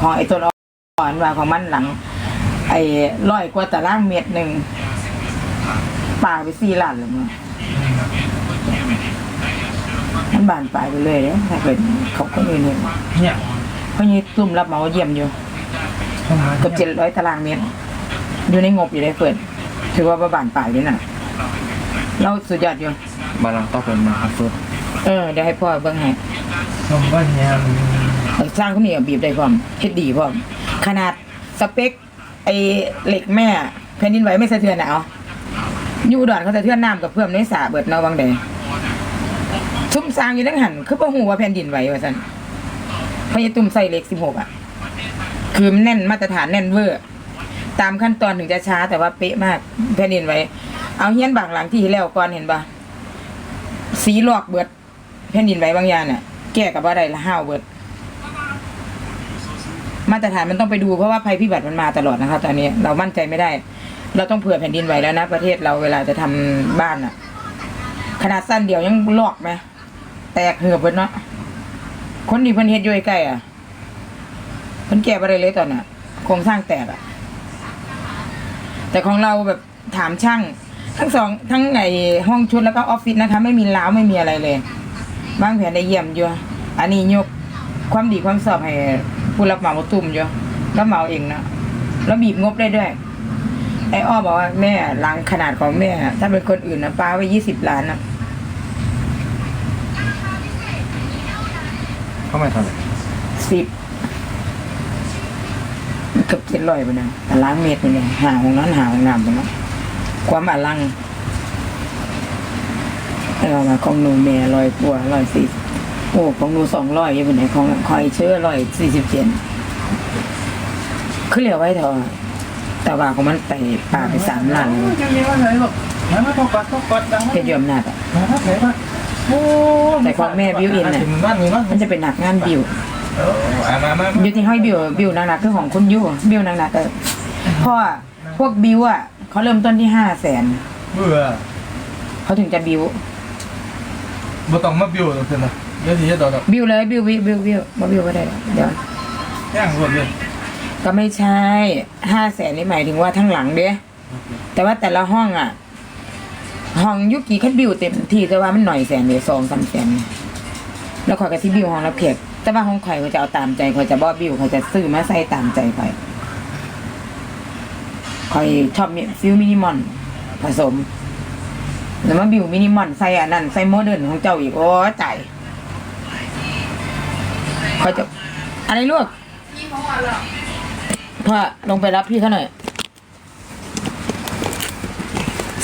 ของไอ้ตัวอ่อนว่าของมันหลัง ไอ้ร้อยกว่าตารางเมตรหนึ่งปาไปสี่ล้านเลยมั้งมันบานปลายไปเลยเนี่ยถ้าเกิดเขาคนอื่นเห็นเนี่ยเพราะยี่ตุ่มรับเหมาเยี่ยมอยู่ห้องน้ำเกือบเจ็ดร้อยตารางเมตร อยู่ในงบอยู่ได้เปิด ถือว่าประบานปลายด้วยน่ะ เราสุดยอดอยู่บาลังต้องเป็นมาครับเฟิร์สเออเดี๋ยวให้พ่อเบิ่งให้ห้องบ้านเนี่ยมัน สร้างคนนี้ก็บีบได้พร้อมเฮ็ดดีพร้อม ขนาดสเปคไอเหล็กแม่แผ่นดินไหวไม่สะเทือนนะเอาอยู่ดอนเขาสะเทือนน้ำกับเพื่อมในสระเบิดเนาะบางใดชุ่มสร้างอยู่ดังหันคือบ่ฮู้ว่าแผ่นดินไหวว่าซั่นพรายายตุ่มใส่เหล็ก16อะ คือมันแน่นมาตรฐานแน่นเวอร์ตามขั้นตอนถึงจะช้าแต่ว่าเป๊ะมาก แผ่นดินไหวเอาเฮียนบางหลังที่แล้วก่อนเห็นปะสีลอกเบิด แผ่นดินไหวบางอย่างน่ะแก้กับว่าใดละห้าวเบิด มาตรฐานมันต้องไปดูเพราะว่าภัยพิบัติมันมาตลอดนะครับตอนนี้เรามั่นใจไม่ได้ เราต้องเผื่อแผ่นดินไหวแล้วนะ ประเทศเราเวลาจะทำบ้านอะขนาดสั้นเดียวยังลอกไหมแตกเหือบเบิดเนาะคนที่เพิ่นเฮ็ดอยู่ใกล้อะเพิ่นแก้บ่ได้เลยตอนน่ะโครงสร้างแตกอะ แต่ของเราแบบถามช่าง ทั้งสองทั้งไอห้องชุดแล้วก็ออฟฟิศนะคะ ไม่มีล้าวไม่มีอะไรเลยบางแผนได้เยี่ยมอยู่อันนี้ยกความดีความสอบให้ ผู้รับเหมาตุ่มอยู่รับเหมาเองนะแล้วบีบงบได้ด้วยไอ้อ้อบอกว่าแม่ลังขนาดของแม่ ถ้าเป็นคนอื่นนะป้าไว้ยี่สิบล้านนะเข้ามาทำไมสิบเกือบเจ็ดร้อยไปนะแต่ล้างเมตรไปเลยหาของนั้นหาของน้ำไปเนาะความอลังเรามาของหนูแม่ร้อยกว่าร้อยสี่โอ้ของหนูสองร้อยยังเป็นไหนของคอยเชื่อร้อยสี่สิบเจ็ดคือเหลียวไว้เถอะแต่ว่าของมันไปป่าไปสามล้านเลยยังมีว่าไหนหรอกมามาต้องกดต้องกดดังเพชรยอมนาจอะมาครับไหนมาโอ้แต่ของแม่บิวอินน่ะถึงบ้านมีบ้านมันจะเป็นหนักงานบิวเออมามาอยู่ที่ห้อยบิวบิวหนักๆคือของคุณยูบิวหนักๆก็เพราะว่าพวกบิวอะเขาเริ่มต้นที่ห้าแสนเบื่อเขาถึงจะบิวบ่ต้องมาบิวหรอกเพื่อนนะเดี๋ยวทีจะดอกบิวเลยบิวบิวบิวบิวมาบิวก็ได้หรอกเดี๋ยวย่างรวดเลยก็ไม่ใช่ห้าแสนนี่หมายถึงว่าทั้งหลังเด้แต่ว่าแต่ละห้องอะ ห้องยุกี่คัดบิวเต็มที่แต่ว่ามันหน่อยแสนเลยสองสามแสนแล้วข่อยก็ที่บิวห้องละเพียบแต่ว่าห้องข่อยเขาจะเอาตามใจข่อยจะบ่บิวเขาจะซื้อมาใส่ตามใจข่อยข่อยชอบมีฟิลมินิมอลผสมแล้วมาบิวมินิมอลใส่อันนั้นใส่โมเดิร์นของเจ้าอีกโอ้ใจายข่อยจะอะไรลูกพ่อลงไปรับพี่เขาหน่อย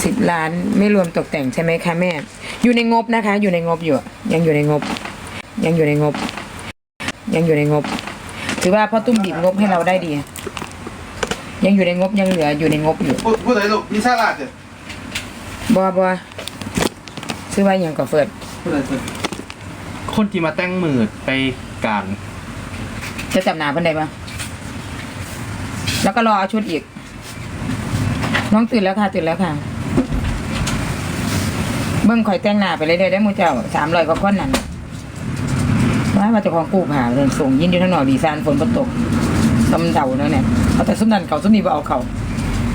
สิบล้านไม่รวมตกแต่งใช่ไหมคะแม่ อยู่ในงบนะคะ อยู่ในงบอยู่ ยังอยู่ในงบ ยังอยู่ในงบ ยังอยู่ในงบ ถือว่าพ่อตุ้มบีบงบให้เราได้ดี ยังอยู่ในงบยังเหลืออยู่ในงบอยู่พูดพูดอะไรลูกมีซาลาดจ้ะบอบอซื้อไว้อย่างกับเฟิร์ดพูดอะไรจ้ะคนที่มาแต่งมือไป การจะจับหนาเพิ่นได้ปะแล้วก็รอเอาชุดอีก น้องตื่นแล้วค่ะ ตื่นแล้วค่ะ เบิ้งข่อยแต่งหน้าไปเลยเด้อได้มูเจ้าสามร้อยกว่าคนนั่นว่ามาเจากของกู้ผ่าเดินส่งยินอยู่ทั้งหน่อยดีซานฝนตกตำเดาเนาะเนี่ยเอาแต่ซุ้มนั่นเขาซุ้มนี้บ่เอาเขา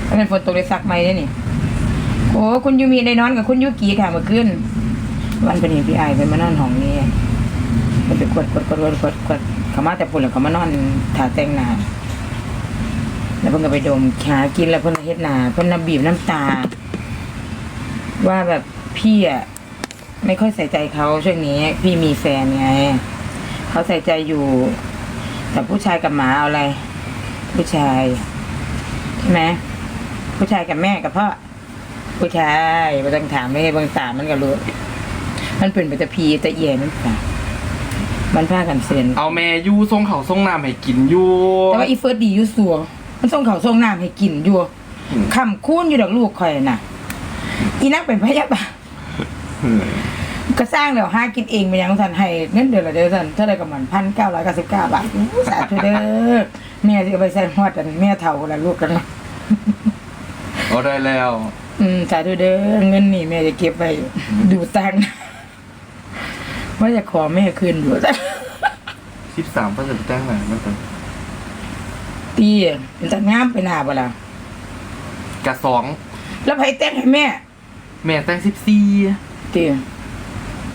ถ้าเป็นฝนตกได้ซักไหมได้นี่โอ้คุณยูมีได้นอนกับคุณยูกีค่ะเมื่อคืนวันเป็นเห็นพี่ไอเป็นมานอนห้องนี้ มันไปกดกดกดกดกดกดเขามาแต่ปุ่นแล้วเขามานอนถาแต่งหน้าแล้วเพิ่นก็ไปดมขากินแล้วเพิ่นเฮ็ดหน้าเพิ่นน่ะบีบน้ำตา ว่าแบบพี่อะไม่ค่อยใส่ใจเขาช่วงนี้ พี่มีแฟนไงเขาใส่ใจอยู่ แต่ผู้ชายกับหมาเอาอะไร ผู้ชายใช่ไหมผู้ชายกับแม่กับพ่อผู้ชายไม่ต้องถามไม่ให้บางตามันก็รู้มันเป็นไปแต่พีแต่เอียมันค่ะ มันพากันเสียนเอาแม่ยูทรงเขาทรงน้ำให้กินอยูแต่ว่าอีเฟิร์สดีอยู่สัวมันส่งเขาวส่งน้ำให้กินอยู่อืมคำคูนอยู่ดอกลูกคอยน่ะอีนักเป็นพยาบาลอืมก็สร้างเดี๋ยวหากินเองไปยังสันให้เงินเดือนละเดือนสันเท่าไรกับมันพันเก้าร้อยเก้าสิบเก้าบาทอู้สาธุเด้อแม่จะเอาไปใส่ฮอดอันแม่เท่าละลูกกันเนาะเอาได้แล้ว อืมสาธุเด้อเงินนี่แม่จะเก็บไว้ดูตังค์ ว่าจะขอแม่คืนอยู่สิบสามเปอร์เซ็นต์แต่งหน้ามันเป็นตีเป็นจัดงามไปหน้าบ่ล่ะกะสองแล้วไผแต่งให้แม่ แม่แต่งสิบสี่ตี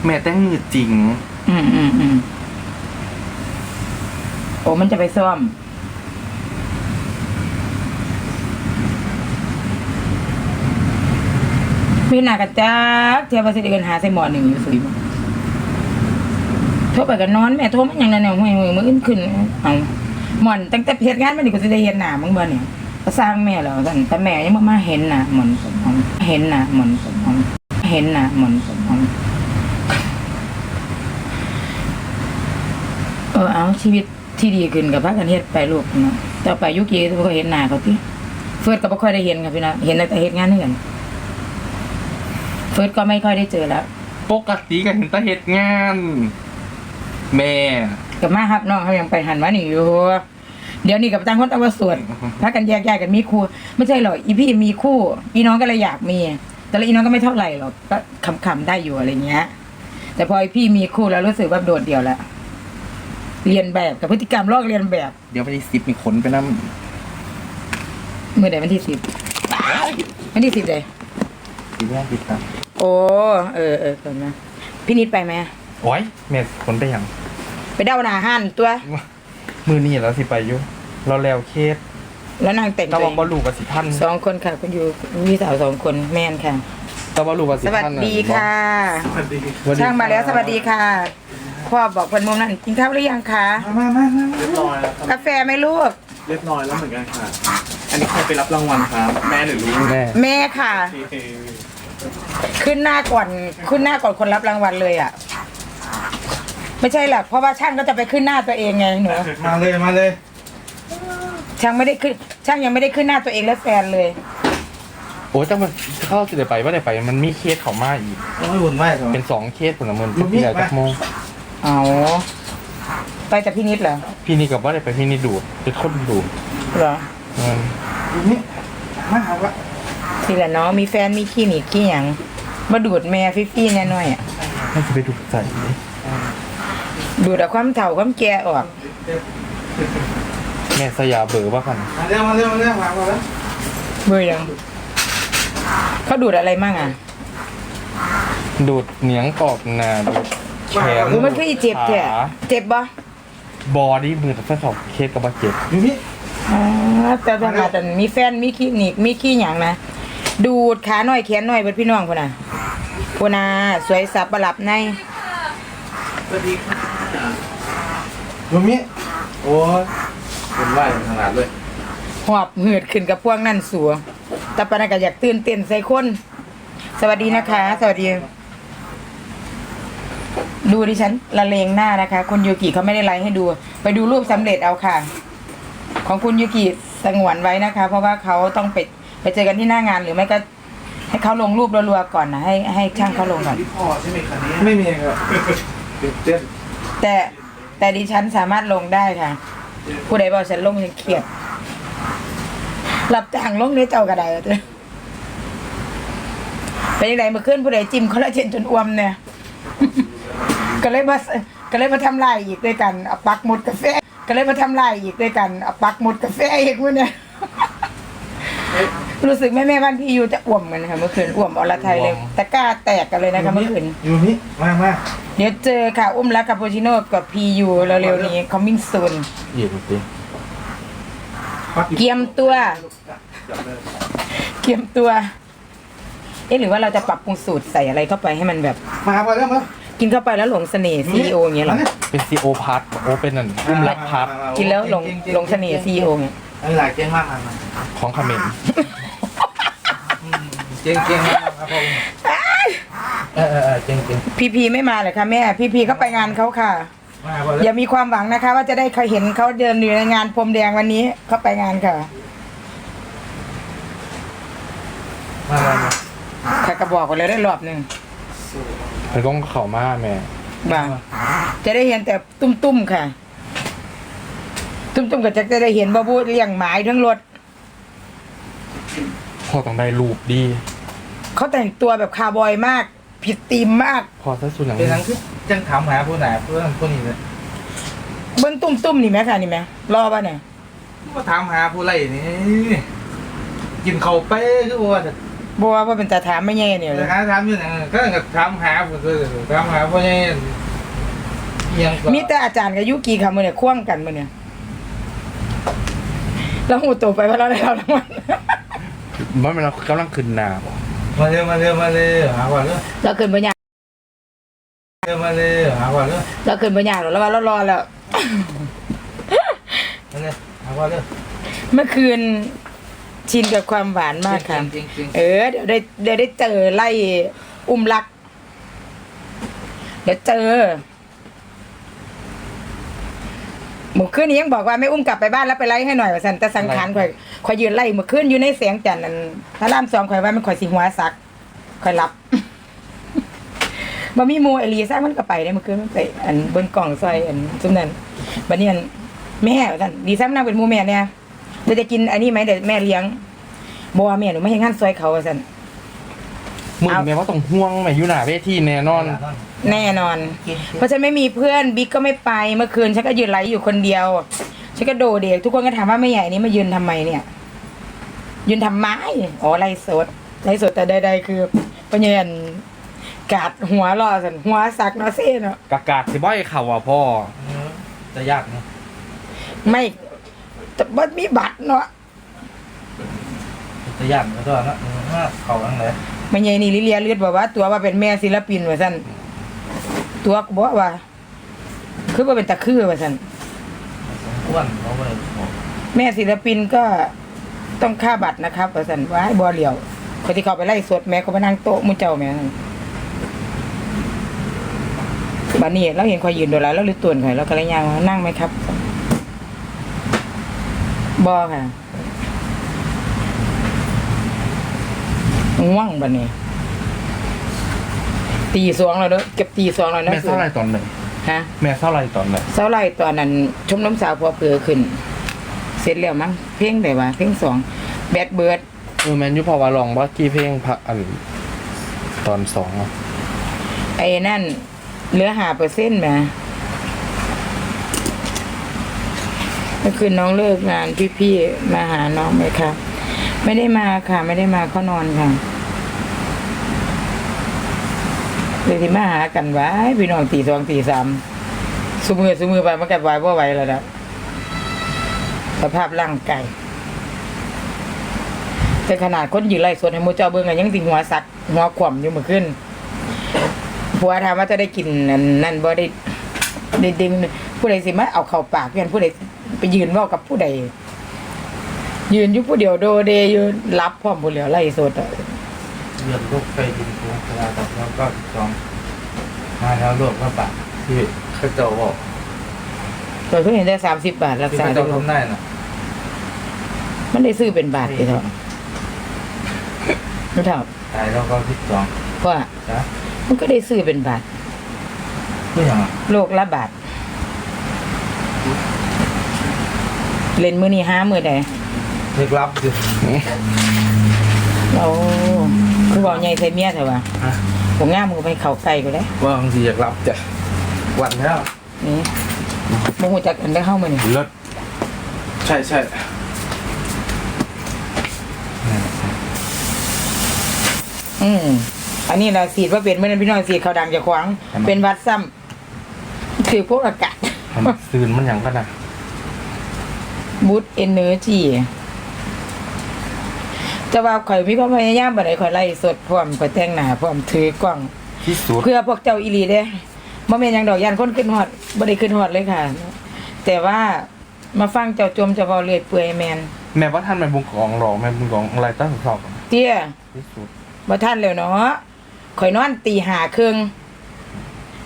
แม่แต่งมือจริง อืมอืมอืมโอ้มันจะไปซ่อม มีหน้ากระจักเทียบว่าสิได้เงินหาใส่หมอหนึ่งอยู่สุยบ่ โทรไปกันอนแม่โทรมาอย่างนั้นเนี่ยห่วยห่วยมืออื่นขึ้นเอาหมอนตั้งแต่เพจงานมาดิก็สิได้เห็นหน้ามึงบ่เนี่ยก็สร้างแม่แล้วสั่นแต่แม่ยังบ่มาเห็นหน้าหมอนผมเอาเห็นหน้าหมอนผมเอาเห็นหน้าหมอนผมเอาเออเอาชีวิตที่ดีขึ้นกับพากันเฮ็ดไปลูกเนาะต่อไปยุกี้บ่ค่อยเห็นหน้าเขาติเฟิร์สก็บ่ค่อยได้เห็นค่ะพี่นะเห็นแต่เฮ็ดงานนี่กันเฟิร์สก็ไม่ค่อยได้เจอแล้ว ปกติก็เห็นแตาเหตุงาน แม่กับมาครับน้องเขายังไปหันมาหนีอยู่ เดี๋ยวนี้กับตั้งคนเอาว่าสวดพักกันแยกย้ายกันมีคู่ ไม่ใช่หรอกอีพี่มีคู่ อีน้องก็เลยอยากมี แต่ละอีน้องก็ไม่เท่าไหร่หรอกก็ขำๆได้อยู่อะไรเงี้ย แต่พอไอพี่มีคู่แล้วรู้สึกว่าโดดเดี่ยวแล้วเรียนแบบกับพฤติกรรมลอกเรียนแบบ เดี๋ยวไปซิปมีขนไปนั่เมื่อไหร่วันที่สิบวันที่สิบเลยทีแรกติดตามโอ้เออเออคนนะพี่นิดไปไหมโอ้ยแม่ขนไปยัง ไปเด้าหนาหันตัว มือนี่แล้วสิไปอยู่เราแล้วเคสแล้วนางแต่งตะตัววันบอลูกับสิท่านสองคนค่ะคุณอยู่มีสาวสองคนแม่นค่ะ ตะวันบอลูกับสิสวัสท่านน่ดีค่ะ สวัสดีช่างมาแล้วสวัสดีค่ะ พ่อบอกคนมุมนั้นกินข้าวหรือยังคะมามามาเรียบร้อยแล้วครับกาแฟไหมลูก เรียบร้อยแล้วเหมือนกันค่ะ อันนี้ใครไปรับรางวัลครับแม่หรือลูกแม่แม่ค่ะ ขึ้นหน้าก่อนขึ้นหน้าก่อนคนรับรางวัลเลยอะ ไม่ใช่หรอกเพราะว่าช่างก็จะไปขึ้นหน้าตัวเองไงหนูมาเลยมาเลยช่างไม่ได้ขึ้น ช่างยังไม่ได้ขึ้นหน้าตัวเองและแฟนเลยโอ้ยจังมันเข้าสิได้ไปว่าได้ไป มันมีเคสเขามาอีกต้องให้วุ่นวายใช่ไหมเป็นสองเคสผลเมืองลูกนี่ที่ไหนจักโมงเอาไปแต่พี่นิดเหรอพี่นี่กับว่าได้ไปพี่นี่ดูดเป็นคนดูดเหรอเงินนี่มาหาว่าทีละเนาะมีแฟนมีขี้หนีบขี้หยังมาดูดแม่ฟี่ๆแน่หน่อยอะให้จะไปดูดใส่ ดูดเอาความเถ่าความแก่ออก แม่สยาเบอร์ว่ากันมาเร็วมาเร็วมาเร็วมามาแล้วเบื่อยัง เขาดูดอะไรมั่งอะ ดูดเหนียงกรอบหนาดูดแขนกูมันคืออีเจ็บแท้ขาเจ็บบ่บอดี้มือแต่เขาเคสกับบาดเจ็บอยู่นี่อ๋อแต่แต่มาแต่มีแฟนมีขี้หนีบมีขี้หยังนะ ดูดขาหน่อยแขนหน่อยเบิดพี่น้องพุ่นน่ะพุ่นน่ะสวยสับประหลับใน สวัสดีค่ะ อยู่นี่โอ้ยวุ่นวายขนาดเลยหอบหืดขึ้นกับพวกนั่นสัวแต่ปานนนก็อยากตื่นเต้นใส่คน สวัสดีนะคะ สวัสดี ดูดิฉันละเลงหน้านะคะ คุณยูกิเขาไม่ได้ไลฟ์ให้ดู ไปดูรูปสำเร็จเอาค่ะ ของคุณยูกิสงวนไว้นะคะ เพราะว่าเขาต้องไปไปเจอกันที่หน้างานหรือไม่ก็ ให้เขาลงรูปรัวๆก่อนนะให้ให้ช่างเขาลงก่อนพี่พอใช่ไหมคะนี้ไม่มีครับตื่นเต้นแต่ แต่ดิฉันสามารถลงได้ค่ะ ผู้ใดบอกฉันลงฉันเครียดหลับต่างลงในเจ้ากระไดเด้อเป็นยังไงเมื่อคืนผู้ใดจิ้มคอลลาเจนจนอ้วมเนี่ย ก็เลยมาก็เลยมาทำลายอีกด้วยกันเอาปักหมดกาแฟก็เลยมาทำลายอีกด้วยกันเอาปักหมดกาแฟอีกมื้อเนี่ย รู้สึกแม่แม่บ้านพี่ยูจะอ้วมเหมือนค่ะเมื่อคืนอ้วมอรไทยเลยตะกร้าแตกกันเลยนะคะเมื่อคืนอยู่นี่มามาเดี๋ยวเจอค่ะอุ้มรักกับโปชิโน่กับพียูเร็วๆนี้ coming soon เย็นจริงเกียมตัวเกียมตัวเอ๊ะหรือว่าเราจะปรับปรุงสูตรใส่อะไรเข้าไปให้มันแบบมามาเร็วมากินเข้าไปแล้วหลงเสน่ห์ซีโออย่างเงี้ยเหรอเป็นซีโอพาร์ทโอเป็นนั่นอุ้มรักพาร์ทกินแล้วหลงหลงเสน่ห์ซีโอเงี้ย ไม่หลายเก่งมากมามาของคาเขมนเก่งเก่งมากครับผมเออเออเออเก่งเก่งพีพีไม่มาเลยค่ะแม่ พีพีเขาไปงานเขาค่ะ มาพออแล้วย่ามีความหวังนะคะ ว่าจะได้เคยเห็นเขาเดินอยู่ในงานพรมแดงวันนี้เขาไปงานค่ะมามามาค่ะกระบอกไปเลยได้รอบหนึ่งเป็นต้องเข่ามาแม่บ้างจะได้เห็นแต่ตุ้มๆค่ะ ตุ้มๆก็จะได้เห็นบ่บูเลี้ยงหมายทั้งรถ พ่อต้องได้รูปดี เขาแต่งตัวแบบคาร์บอยมาก ผิดธีมมากพอซะสุดหนังเป็นทั้งคือจังถามหาผู้ไหนเพื่อนผู้นี้เลยเบิ้งตุ้มๆนี่ไหมค่ะนี่ไหมรอป่ะเนี่ยมาถามหาผู้ไรนี่กินเขาวไปคือว่าจะบัวว่าเป็นตาถามไม่แย่เนี่ยหาถามอยู่ไหนก็กับถามหาผู้คือถามหาผู้ใหญ่ยังก็มีแต่อาจารย์กับยุกีค่ะมือเนี่ยควงกันมือเนี่ย แล้วหูโตไปว่าเราได้เราทั้งวันมันเป็นเรากำลังขึ้นหนาบ่มาเร็วมาเร็วมาเร็วหาก่อนเร็วเราเกินปัญญากเร็วมาเร็วหาก่อนเร็วเราเกินปัญญากหรอกแล้วว่าเรารอแล้ว มาเร็วหาก่อนเร็ว เมื่อคืนชินกับความหวานมากค่ะ จริงจริงเออ เดี๋ยวได้เดี๋ยวได้เจอไล่อุ้มรัก เดี๋ยวเจอ เมื่อคืนนี้ยังบอกว่าไม่อุ้มกลับไปบ้านแล้วไปไล่ให้หน่อยว่าสันแต่สังขารข่อยข่อยยืนไล่เมื่อคืนอยู่ในเสียงจันทร์นั่นพระรามสองข่อยว่ามันข่อยสิหัวซักข่อยรับบ่มีหมูไอรีซ่ามันก็ไปได้เมื่อคืนมันไป อันเบิ่งกล่องซอยอันซุมนั้นบัดนี้อันแม่ว่าซั่นดีซ่ามันนั่งเป็นหมูแม่เนี่ยเดี๋ยวจะกินอันนี้ไหมเดี๋ยวแม่เลี้ยงบ่ว่าแม่หนูไม่เห็นงานซอยเขาว่าซั่นมึงเอาแม่ว่าต้องห่วงแม่อยู่หน้าเวทีแน่นอน แน่นอน เพราะฉันไม่มีเพื่อนบิ๊กก็ไม่ไปเมื่อคืนฉันก็ยืนไลฟ์อยู่คนเดียวฉันก็โดเด็กทุกคนก็ถามว่าไม่ใหญ่นี้มายืนทำไมเนี่ย ยืนทำไมอ๋อไลฟ์สดไลฟ์สดแต่ใดๆคือปัญญากาดหัวรอสันหัวสักเนาะเซ่เนาะกากาดสิบ่อยเข่าอะพ่อจะยากนะไม่แต่บ่มีบัตรเนาะจะยากแล้วก็นะเขาอังเลยไม่ใหญ่นี่ลิเลียเลือดบอกว่า ตัวว่าเป็นแม่ศิลปินว่าซั่น ตัวก็บอกว่า คือว่าเป็นตะคือว่าซั่นอ้วนเขาไปแม่ศิลปินก็ต้องค่าบัตรนะครับว่าซั่นว่าให้บ่เหลียวคนที่เขาไปไล่สดแม่เขาไปนั่งโต๊ะมุ้เจ้าแม่นั่นบัดนี้เราเห็นคอยยืนโดนแล้วเราเลยต่วนข่อยแล้วก็เลยย่างว่านั่งไหมครับบ่ค่ะง่วงบัดนี้ ตีสองแล้วเด้อเก็บตีสองแล้วนะแม่เท่าไรตอนไหนฮะแม่เท่าไรตอนไหนเสาไล่ตอนนั้น ชมน้ำสาวพอเผือขึ้น เสร็จแล้วมั้งเพลงไหนวะเพลงสองแบดเบิร์ดเออแมนอยูพอว่าลองว่ากี่เพลงพักอันตอนสองอะไอ้นั่นเหลือหาเปอร์เซ็นต์มาเมื่อคืนน้องเลิกงานพี่ๆมาหาน้องไหมคะไม่ได้มาค่ะ ไม่ได้มาเขานอนค่ะ เลยที่มาหากันไว้พี่น้องตีสองตีสามสมือสมือไปมันกัดไว้ว่าไหวแล้วนะสภาพร่างกายแต่ขนาดคนยืนไล่สดให้มูเจ้าเบิ้งอะยังติหัวสักหัวขวมอยู่เมื่อคืนผัวถามว่าจะได้กินนั่นนั่นบ่ได้ได้ดึงผู้ใดสิมาเอาเข้าปากเพียนผู้ใดไปยืนว่ากับผู้ใดยืนอยู่ผู้เดียวโดเดยู่รับพร้อมผู้เหลียวไล่สดอะ เรื่องลูกไปดินกูเวลาตัดแล้วก็จองมาแล้วลูกก็ปะที่เขาเจ้าบอกตัวเขาเห็นได้สามสิบบาทรักที่ษาเขาได้เจ้าทำได้น่ะมันได้ซื้อเป็นบาทไปเถอะไม่เท่าตายแล้วก็ที่จองเพราะว่าจ้ะมันก็ได้ซื้อเป็นบาทเพื่ออย่างอะโลกละบาท เล่นมือนี้ห้ามือใดเรียกรับสิเรา คือบอกใหญ่ใส่เมียเถอะวะผมง่ามมึงไปเข่าไก่กูได้ว่าบางทีอยากรับจ้ะวันแล้วนี่มึงหูจักกันได้เข้ามานี่เลิศใช่ใช่อืมอันนี้เราสีดว่าเป็นเมื่อนั้นพี่น้องสีดเขาดังจะขวางเป็นวัดซ้ำคือพวกอากาศทำซืนมันอย่างกันนะบูตเอเนอร์จี จะว่าข่อยมีความพยายามบ่ได้ข่อยไล่สดพร้อมข่อยแต่งหน้าพร้อมถือกล้อง ที่สุดเพื่อพวกเจ้าอีหลีเด้บ่แม่นหยังดอกยานคนขึ้นฮอดบ่ได้ขึ้นฮอดเลยค่ะ แต่ว่ามาฟังเจ้าจมเจ้าเว้าเรื่อยเปื่อยแม่นแม่ว่าท่านแม่บุงกองหรอแม่บุงกองอะไรตั้งสอบเตี้ยที่สุดบ่ทันแล้วเนาะข่อยนอนตีห้าครึ่ง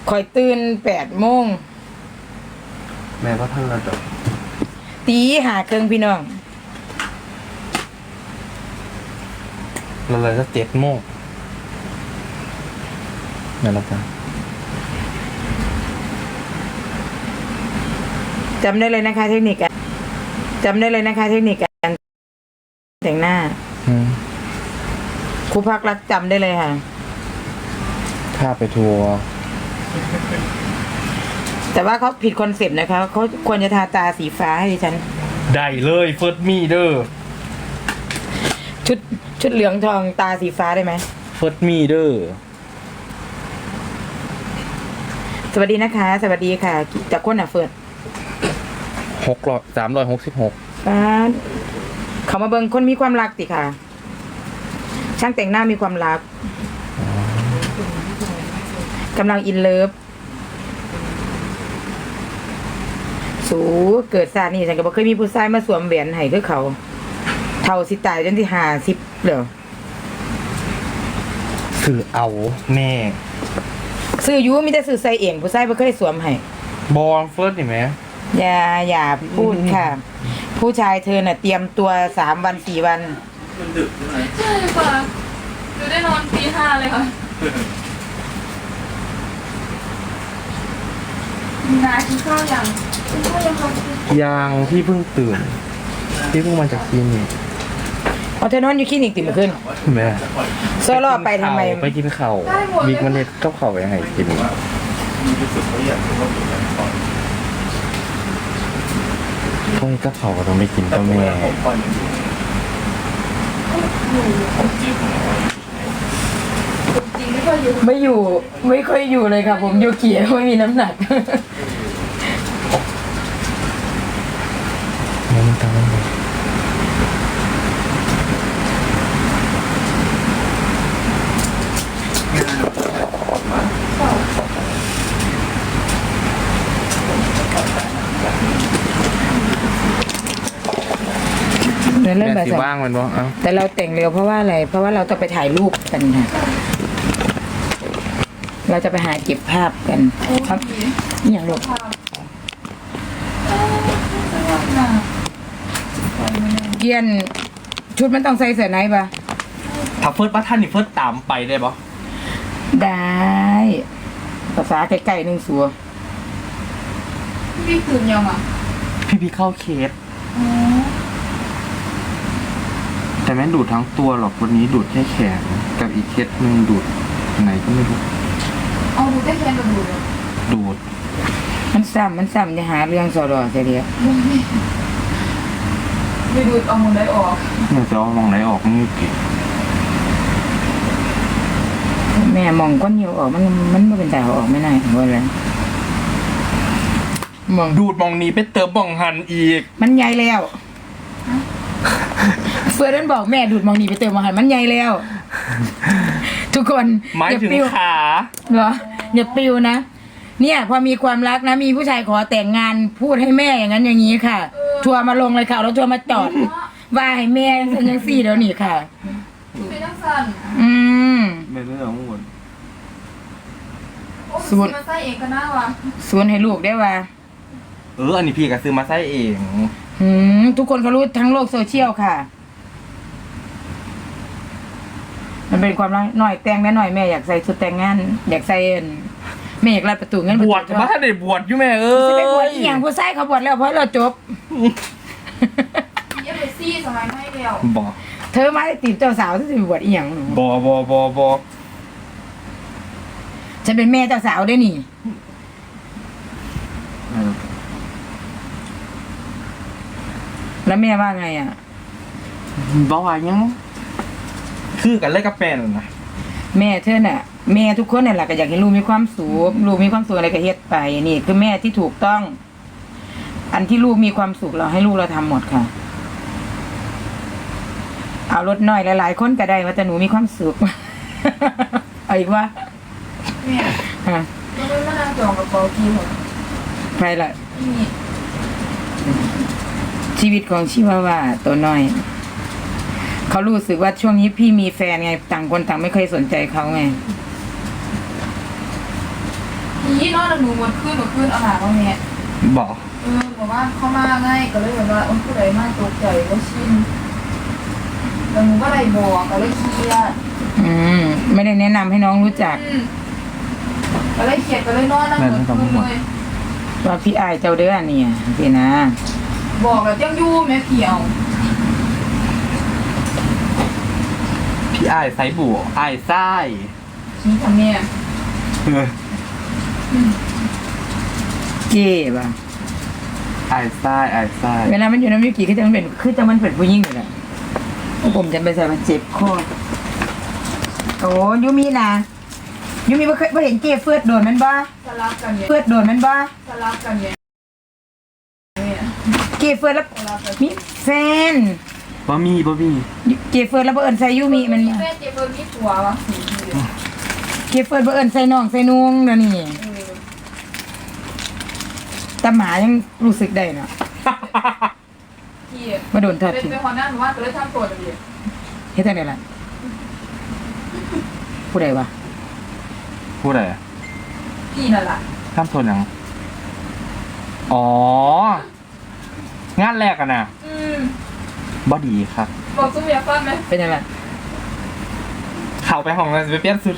ข่อยตื่นแปดโมงแม่ว่าท่านระดับตีห้าครึ่งพี่น้อง เราเลยก็เจ็ดโมงนั่นแหละจ้ะจำได้เลยนะคะ เทคนิคการจำได้เลยนะคะ เทคนิคการแต่งหน้าอืมครูพักรักจำได้เลยค่ะ ถ้าไปทัวร์แต่ว่าเขาผิดคอนเซปต์นะคะเขาควรจะทาตาสีฟ้าให้ดิฉัน ได้เลยเฟิร์สมีเด้อชุด ชุดเหลืองทองตาสีฟ้าได้ไหม เฟิร์สมีเด้อสวัสดีนะคะ สวัสดีค่ะจากคนอะเฟิร์ดหกร้อยสามร้อยหกสิบหกป้าดเขามาเบิ่งคนมีความรักติค่ะ ช่างแต่งหน้ามีความรักกำลังอินเลิฟสูเกิดซานี่ฉันก็บอกเคยมีผู้ชายมาสวมแหวนให้คือเขา เท่าสิตายจนที่หาสิบเหรอสื่อเอาแม่ซื้ออยูมีแต่ซื้อใส่เองผู้ชายไม่เคยสวมให้บอลเฟิร์สเห็นไหมอย่าอย่าพูดค่ะ ผู้ชายเธอน่ะเตรียมตัวสามวันสี่วันมันดึกใช่ไหมใช่ค่ะหนูได้นอนตีห้าเลยค่ะนากินข้าวยังกินข้าวยังค่ะยางที่เพิ่งตื่น ที่เพิ่งมาจากคลินิก เอาเธอนอนอยู่คลินิกติดมาขึ้นแม่โซล่อไปทำไมไปกินข้าวบิ๊กมันเน็ตกับข้าวยังไงกินมีรู้สึกเขาอยากรู้ว่าเป็นแบบก่อนพวกนี้กับข้าวก็ต้องไม่กินก็แม่ผมก่อนอย่างนี้ผมจิ้มของเราจริงไม่ค่อยอยู่ไม่อยู่ไม่ค่อยอยู่เลยค่ะ ผมยูเกียไม่มีน้ำหนักมันตามมา เริ่มแม่แบบสิว่างมันบ่เอ้าแต่เราแต่งเร็วเพราะว่าอะไร เพราะว่าเราต้องไปถ่ายรูปกันค่ะเราจะไปหาเก็บภาพกันครับอหย่างลูกเกียนชุดมันต้องใส่เสื้อไหนปะถ้าเฟิร์สป้าท่านนี่เฟิร์สตามไปได้ปะได้ ภาษาใกล้ๆหนึ่งสัว พี่คืนยังอะพี่พี่เข้าเคส แต่แม่ดูดทั้งตัวหรอกวันนี้ดูดแค่แขนกับอีกเคสหนึ่งดูดไหนก็ไม่รู้เอาดูได้แค่กระดูกเลยดูด มันซ้ำมันซ้ำจะหาเรื่องสอดอเสียเดียวไปดูดเอาหมดได้ออกเนี่ยจะเอามองไหนออกนี่เก่งแม่มองก้อนเหี่ยวออกมันมันไม่เป็นตาเอาออกไม่ได้เพราะอะไรมองดูดมองนี้ไปเติมมองหันอีก มันใหญ่แล้ว เฟิร์นบอกแม่ดูดมองนี่ไปเติมอาหารมันใหญ่แล้ว ทุกคนหมายอย่าถึงปิ้วขาเหรออย่าปิ้วนะ เนี่ยพอมีความรักนะ มีผู้ชายขอแต่งงานพูดให้แม่อย่างนั้นอย่างนี้ค่ะ ทัวร์มาลงเลยค่ะแล้วทัวร์มาจอด ว่าให้แม่สัญญาสี่เดี๋ยวนี้ค่ะเป็นนักสั่นอืมไม่เรื่องหมดโอ้ส่วนมาใส่เองก็น่าว่ะสวนให้ลูกได้ว่า เอออันนี้พี่ก็ซื้อมาใส่เอง หืมทุกคนเขารู้ทั้งโลกโซเชียลค่ะ มันเป็นความรักหน่อยแต่งแม่หน่อยแม่อยากใส่ชุดแต่งงาน อยากใส่เอิ้นแม่อยากรัดประตูเงินปบระตูวชทอง บ้านได้บวชอยู่แม่เอ้ยจะไปบวชอีหยังผู้ชายเขาบวชแล้วเพราะเราจบ เอฟเอซี่สมัยไม่เดียวบอเธอมาได้ตีบเจ้าสาวที่จะไปบวชอีหยังหนูบอบอบอบอฉันเป็นแม่เจ้าสาวด้วยนี่แล้วแม่ว่าไงอะบอว่ายัง คือกันเลยกับแฟนนะแม่เธอน่ะ แม่ทุกคนเนี่ยแหละก็อยากให้ลูกมีความสุขลูกมีความสุขอะไรก็เฮ็ดไปนี่ คือแม่ที่ถูกต้อง อันที่ลูกมีความสุขเราให้ลูกเราทำหมดค่ะ เอารถน้อยหลายๆคนก็ได้ว่าแต่หนูมีความสุข เอาอีกว่าแม่ฮะเราไม่มานั่งจองกระเป๋ากีหมดใครล่ะนี่ชีวิตของชิวาว่าตัวน้อย เขารู้สึกว่าช่วงนี้พี่มีแฟนไงต่างคนต่างไม่เคยสนใจเขาไงนี่นอนหนูหมดขึ้นหมดขึ้นเอาหาเขาเนี่ยบอกเออบอกว่าเขามาง่ายก็เลยแบบว่าโอ้ผู้ใดมาตกใจก็ชินแต่หนูก็ได้บอกก็เลยเครียดอืมไม่ได้แนะนำให้น้องรู้จักอืมก็เลยเครียดก็เลยนอนนั่งหมดขึ้นเลยว่าพี่อายเจ้าเด้อเนี่ยพี่นะ บอกแล้วยังอยู่แม่เขียว พี่อ้ายไซบัวอ้ายไส้ชี้ทำเนี่ยเจ๊ป่ะไอ้ทรายไอ้ทรายเวลามันอยู่น้ำยูกิคือจะมันเป็นคือจะมันเป็นผู้หญิงอยู่แหละผมจะไปใส่มันเจ็บคอโอ้ยูมีนะยูมีบ่เคยบ่เห็นเจเฟิร์ดโดนแมันบ่สลับกันเนี่ยเฟิร์ดโดนแมันบ่สลับกันเนี่ยเนี่ยเจเฟิร์ดแล้วสลับกันมีแฟน บะหมี่บะหมี่เจเฟิร์ดแล้วบ่เอิ้นใส่ยูมีมันแม่เจ็บเบอร์มีผัววะสีเดียวเจเฟิร์ดบ่เอิ้นใส่น้องใส่นุงเดี๋ยวนี้เออแต่หมายังรู้สึกได้เนาะพี่มาโดนทอดเป็นทิ้งเป็นคนนั้นหนูว่าก็เลยทำตัวเดียวเฮ็ดจังได๋ล่ะผู้ใดวะพูดอะไรอะพี่นั่นแหละข้ามโซนยังอ๋อ งานแรกอะนะอืม บอดีครับ บอกซุ้มเมียฟังไหมเป็นจังได๋เข้าไปห้องนั้นไปเปลี่ยนสุด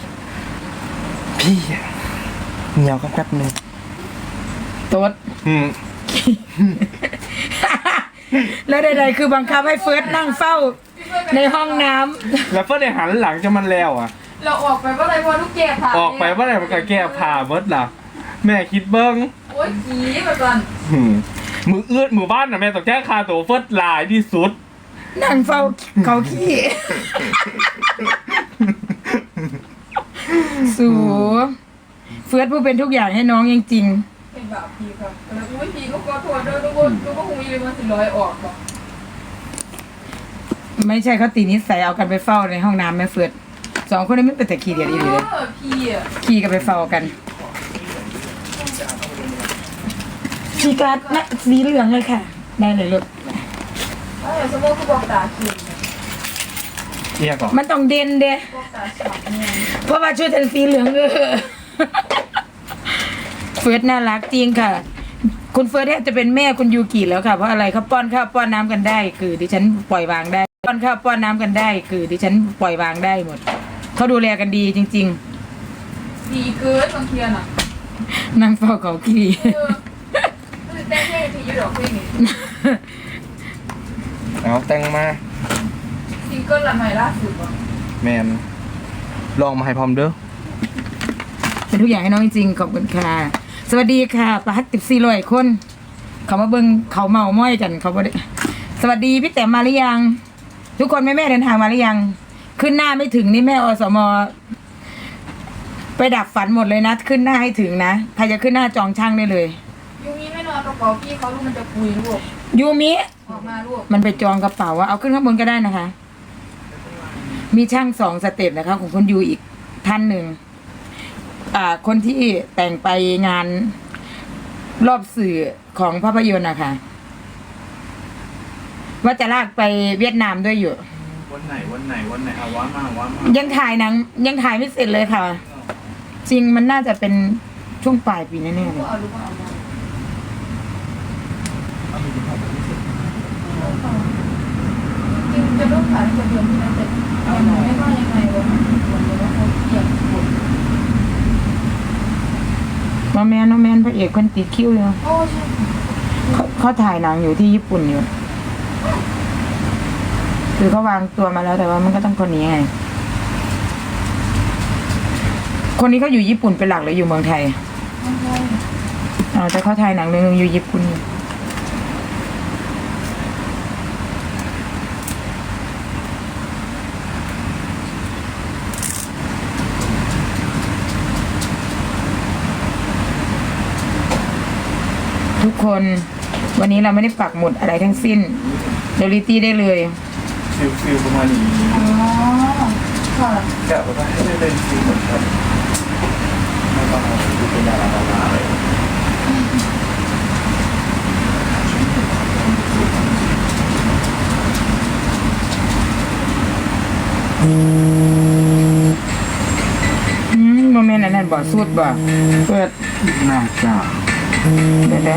พี่เหนียวกันแป๊บนึงโต๊ด อืมแล้วใดๆคือบังคับให้เฟิร์สนั่งเฝ้าในห้องน้ำแล้วเพื่อนได้หันหลังจะมันแล้วอะ เราออกไปว่าอะไรว่าลูกแก่ผ่าออกไปว่าไหนมันก็แก้ผ่าเบิดล่ะ แม่คิดเบิ้งโอ้ยขี้แบบก่อนหืมมือเอื้อมือบ้านนะแม่ต้องแจ้งคาตัวเฟิร์สหลายที่สุด นั่งเฝ้าเขาขี้สูเฟิร์สผู้เป็นทุกอย่างให้น้องจริงเป็นแบบพี่ครับแล้วอุ้ยพี่ก็ขอโทษด้วยลูกว่าลูกก็คงมีมันสิร้อยออกบอกๆไม่ใช่เขาตีนิสัยเอากันไปเฝ้าในห้องน้ำแม่เฟิร์สสองคนนี้ไม่เป็นแต่ขี้เดียดอีหลีเลยเออพี่อะขี้กันไปเฝ้ากันชีการ์ดนะสีเหลืองเลยค่ะ ได้เลยลูก เออสมมติกูบอกตาขี้เรียกก่อนมันต้องเด่นเด้บอกตาฉ่ำเนี่ยเพราะว่าชุดเป็นสีเหลืองเออเฟิร์สน่ารักจริงค่ะ คุณเฟิร์สแทบจะเป็นแม่คุณยูกิแล้วค่ะ เพราะอะไรเขาป้อนข้าวป้อนน้ำกันได้ คือดิฉันปล่อยวางได้ ป้อนข้าวป้อนน้ำกันได้ คือดิฉันปล่อยวางได้หมดเขาดูแลกันดีจริง ดีเกินบางทีน่ะๆนั่งเฝ้าเขาขี้ เออไม่ได้แต่งให้พี่อยู่ดอกเพลงนี้ เอาแต่งมาซิงเกิลละใหม่ล่าสุดว่ะแมนลองมาให้พร้อมเด้อเป็นทุกอย่างให้น้องจริงๆขอบคุณค่ะสวัสดีค่ะปลาฮัตติบสี่ร้อยคน เขามาเบิงเขาเมาม้อยกันเขาบ่ได้สวัสดีพี่แต้มมาหรือยัง ทุกคนแม่แม่ๆเดินทางมาหรือยัง ขึ้นหน้าไม่ถึงนี่แม่อสมไปดับฝันหมดเลยนะ ขึ้นหน้าให้ถึงนะใครจะขึ้นหน้าจองช่างได้เลยยูมีไม่นอนกระเป๋าพี่เขาลูกมันจะปุยลูก ยูมิออกมาลูกมันไปจองกระเป๋าว่าเอาขึ้นข้างบนก็ได้นะคะ มีช่างสองสเต็ปนะคะ ของคุณยูอีกท่านหนึ่งอ่า คนที่แต่งไปงานรอบสื่อของภาพยนตร์นะคะว่าจะลากไปเวียดนามด้วยอยู่ วันไหนวันไหนวันไหนเอาว้ามาว้ามายังถ่ายหนังยังถ่ายไม่เสร็จเลยค่ะ จริงมันน่าจะเป็นช่วงปลายปีแน่ๆเลลูยกเอาลูกเอามา จริงจะต้องขายคนเดียวที่นั่นแต่เอาหนูไม่ว่ายังไงวะวันนี้ว่าเขาเกลียดปวดมาแมนมาแมนพระเอกคนติดคิ้วอยู่โอ้ใช่เขาเขาถ่ายหนังอยู่ที่ญี่ปุ่นอยู่ คือเขาวางตัวมาแล้วแต่ว่ามันก็ต้องคนนี้ไง คนนี้เขาอยู่ญี่ปุ่นเป็นหลักหรืออยู่เมืองไทยไม่ใช่อ๋อแต่เขาถ่ายหนังเรื่องนึงอยู่ญี่ปุ่นอยู่ คน วันนี้เราไม่ได้ปักหมุดอะไรทั้งสิ้นเดลิตี้ได้เลย ฟิลฟิลประมาณนี้อ๋อค่ะกะว่าให้ได้เป็นฟิลเหมือนครับไม่ต้องเอาดูเป็นดาราดาราเลยอืมโมเมนต์อันนั้นบ่สุดบ่เปิดน่าจะ Bebe.